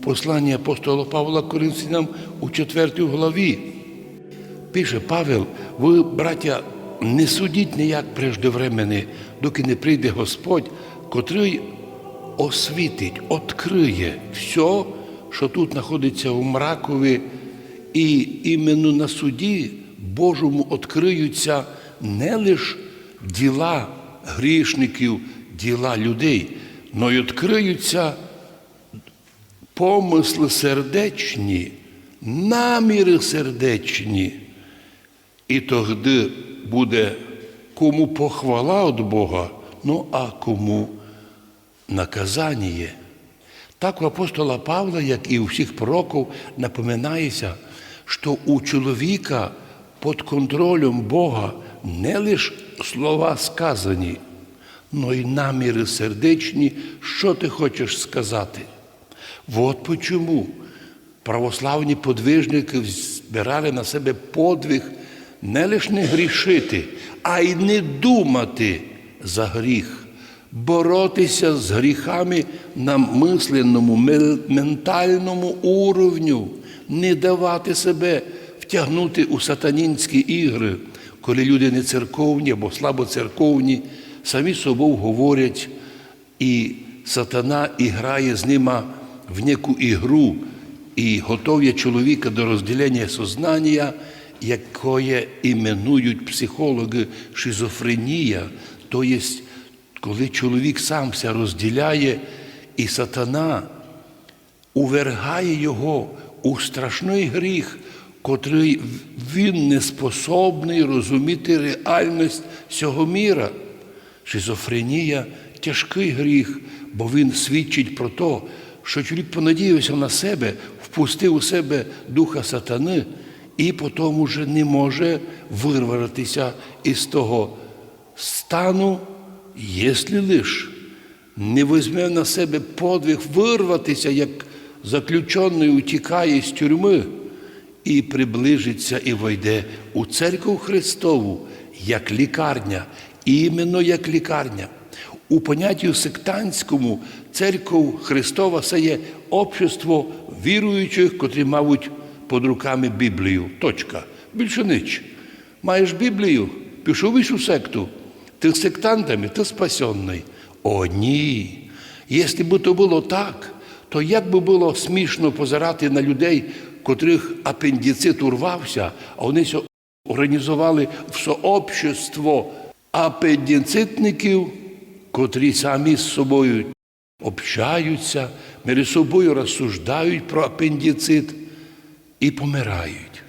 Послання апостола Павла Коринфянам у 4 главі. Пише Павел, ви, браття, не судіть ніяк преждевременно, доки не прийде Господь, котрий освітить, відкриє все, що тут знаходиться у мракові, і іменно на суді Божому відкриються не лише діла грішників, діла людей, але й відкриються помисли сердечні, наміри сердечні. І тоді буде кому похвала від Бога, ну а кому наказання. Так у апостола Павла, як і у всіх пророків, напоминається, що у чоловіка під контролем Бога не лише слова сказані, но й наміри сердечні, що ти хочеш сказати. Вот почему православні подвижники збирали на себе подвиг не лише не грішити, а й не думати за гріх, боротися з гріхами на мисленному, мел- ментальному уровню, не давати себе втягнути у сатанінські ігри, коли люди не церковні або слабо церковні, самі собою говорять, і сатана і грає з ними в неку ігру і готує чоловіка до розділення сознання, якое іменують психологи шизофренія, то є, коли чоловік сам ся розділяє, і сатана увергає його у страшний гріх, котрий він не способний розуміти реальність цього міра. Шизофренія тяжкий гріх, бо він свідчить про те, що чоловік понадіявся на себе, впустив у себе духа сатани і потім уже не може вирватися із того стану, якщо лиш не візьме на себе подвиг вирватися, як заключений утікає з тюрми, і приближиться і войде у церкву Христову як лікарня, іменно як лікарня. У понятті сектантському церков Христова це є общество віруючих, котрі мають під руками Біблію. Точка. Більше ніч. Маєш Біблію, пішов в іншу секту. Ти сектантами, ти спасенний. О, ні. Якщо б то було так, то як би було смішно позирати на людей, котрих апендицит урвався, а вони організували всеобщество апендицитників, котрі самі з собою общаються, між собою розсуждають про апендицит і помирають.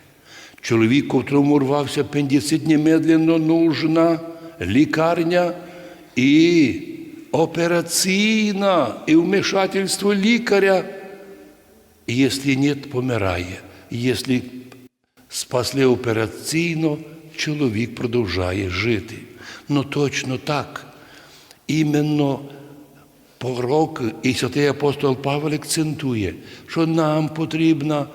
Чоловік, котрому урвався апендицит, немедленно нужна лікарня і операційна, і вмішательство лікаря. Якщо ні, помирає. Якщо спасли операційно, чоловік продовжує жити. Ну точно так. Іменно пророк і святий апостол Павел акцентує, що нам потрібна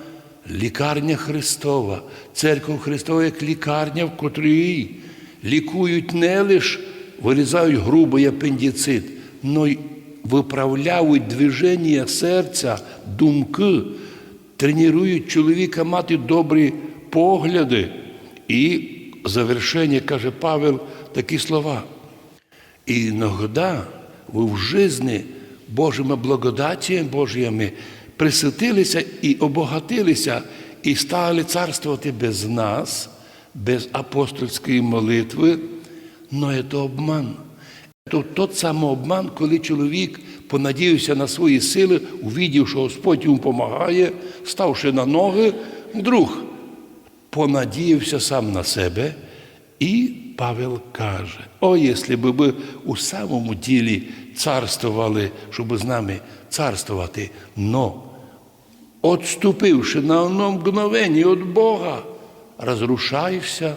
лікарня Христова, церква Христова як лікарня, в котрій лікують не лише вирізають грубий апендицит, но й виправляють движення серця, думки, тренують чоловіка мати добрі погляди. І завершення каже Павел такі слова. І іногда ви в житті Божими благодатями Божими присвятилися і обогатилися, і стали царствувати без нас, без апостольської молитви, але це обман. Це тот самий обман, коли чоловік понадіявся на свої сили, увидів, що Господь йому допомагає, ставши на ноги, вдруг понадіявся сам на себе, і Павел каже: о, якщо б ви у самому ділі царствували, щоб з нами царствувати, но, отступивши на одно мгновення від Бога, розрушаєшся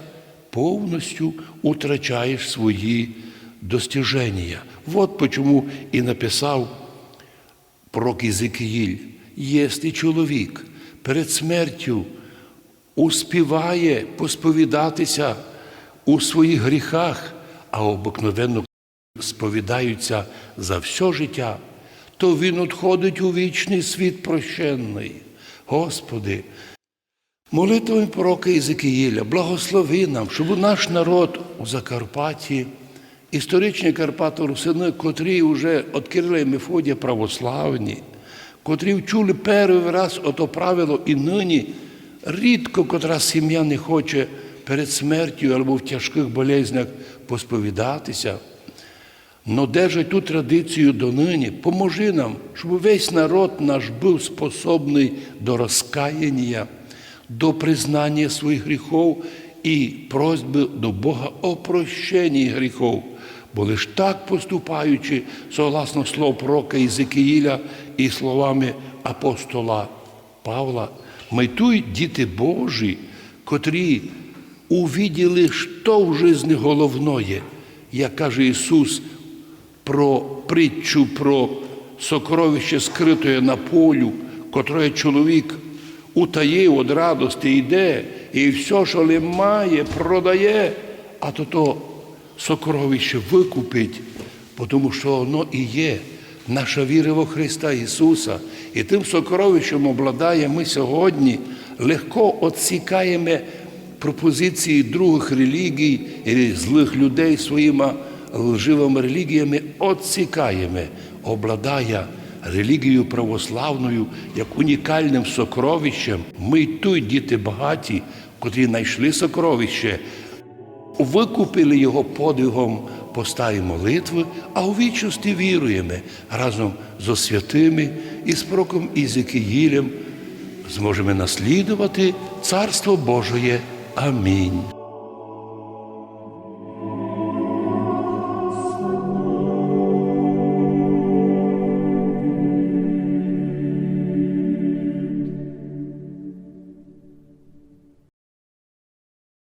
повністю, утрачаєш свої достиження. Вот почему і написав пророк Ізекіїль, якщо чоловік перед смертю успіває посповідатися у своїх гріхах, а обикновенно сповідаються за все життя, то він odходить у вічний світ прощенний. Господи, молитвами пророка Ізекиїля, благослови нам, щоб наш народ у Закарпатті, історичні Карпати Русини, котрі вже відкрили Мефодія православні, котрі вчули перший раз ото правило і нині рідко котра сім'я не хоче перед смертю або в тяжких болезнях посповідатися. Но держать ту традицію донині, поможи нам, щоб весь народ наш був способний до розкаяння, до признання своїх гріхов і просьби до Бога о прощенні гріхов. Бо лиш так поступаючи, согласно слов пророка Ізекиїля і словами апостола Павла, ми тут діти Божі, котрі увиділи, що в житті головное, як каже Ісус, про притчу про сокровище скритое на полю, котре чоловік утаїв від радості йде, і все, що ли має, продає, а то то сокровище викупить, тому що воно і є наша віра во Христа Ісуса. І тим сокровищем обладає ми сьогодні легко відсікаємо пропозиції других релігій і злих людей своїми лживими релігіями відсікаємо, обладає релігією православною як унікальним сокровищем. Ми й тут діти багаті, котрі знайшли сокровище, викупили його подвигом постаї молитви, а у вічності віруємо разом з святими і з пророком Ізекиїлем зможемо наслідувати Царство Божоє. Амінь.